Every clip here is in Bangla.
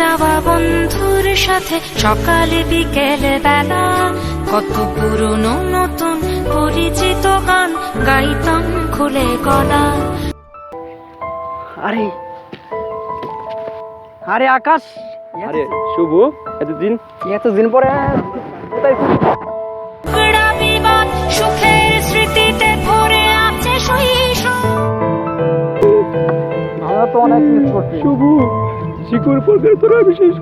যাওয়া বন্ধুর সাথে সকালে বিকেলে বেলা। কত পুরনো নতুন পরিচিত গান গাইতাম খুলে গলা। আরে আরে আকাশ আরে শুভ এতদিন। এতদিন পরে কোথায় সুখের স্মৃতিতে ভরে আছে শৈশব আমরা তো অনেক মিস করছি। শুভ। শিকড় পর্কের তোরা বিশেষ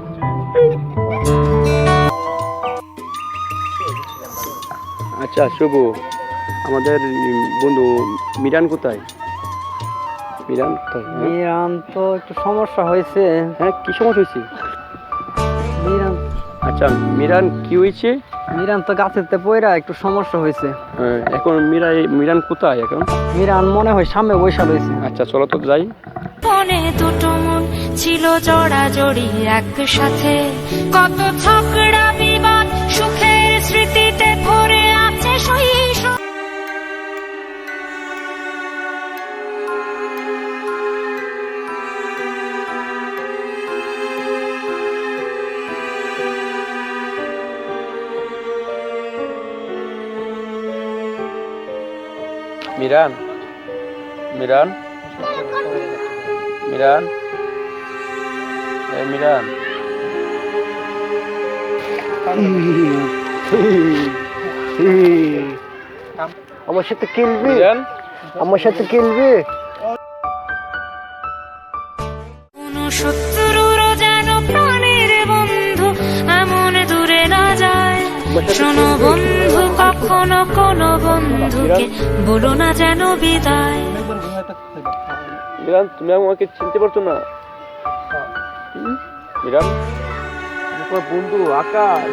আচ্ছা শুভ আমাদের বন্ধু মিরান কোথায়? মিরান কোথায়? হ্যাঁ? মিরান তো একটু সমস্যা হয়েছে। হ্যাঁ কি সমস্যা হয়েছে? মিরান। আচ্ছা মিরান কি হয়েছে? মিরান তো গাছেতে পয়রা একটু সমস্যা হয়েছে। হ্যাঁ, এখন মিরাই মিরান কোথায় এখন? মিরান মনে হয় সামনে বৈশাখ হয়েছে। আচ্ছা চলো তো যাই। মনে দুটো ছিল জড়া জড়ি একসাথে। কত ঝগড়া বিবাদ সুখের স্মৃতিতে ভরে আছে মিরান? মিরান? মিরান? মিরান আমার সাথে খেলবি আমার সাথে খেলবি কোন যেন প্রাণের বন্ধু এমন দূরে না যায়। শোনো বন্ধু কখনো কোনো বন্ধুকে বলো না যেন বিদায়। তুমি আমাকে চিনতে পারছ না। তোমার বন্ধু আকাশ।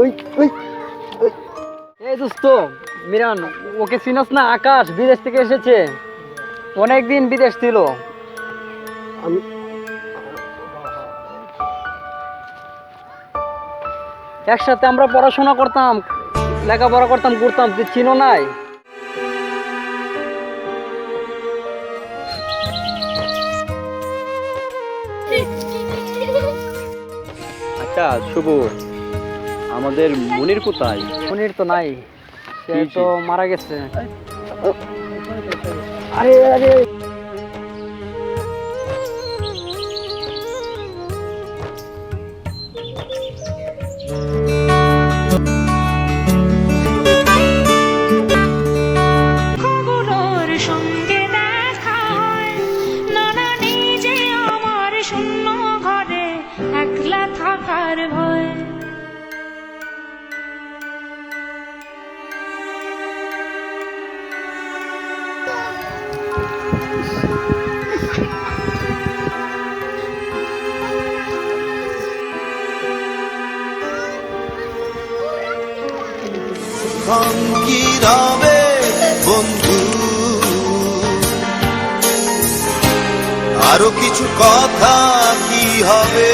ওই ওই ওই। এই দোস্ত মিরান ওকে চিনস না? আকাশ বিদেশ থেকে এসেছে। অনেকদিন বিদেশ ছিল। আমি একসাথে আমরা পড়াশোনা করতাম। লেখাপড়া করতাম করতাম তুই চিনো নাই? আচ্ছা শুভ আমাদের মনির কোথায়? মনির তো নাই সে তো মারা গেছে। আরে আরে। খবরের এখন কি রবে বন্ধু? আরও কিছু কথা কি হবে?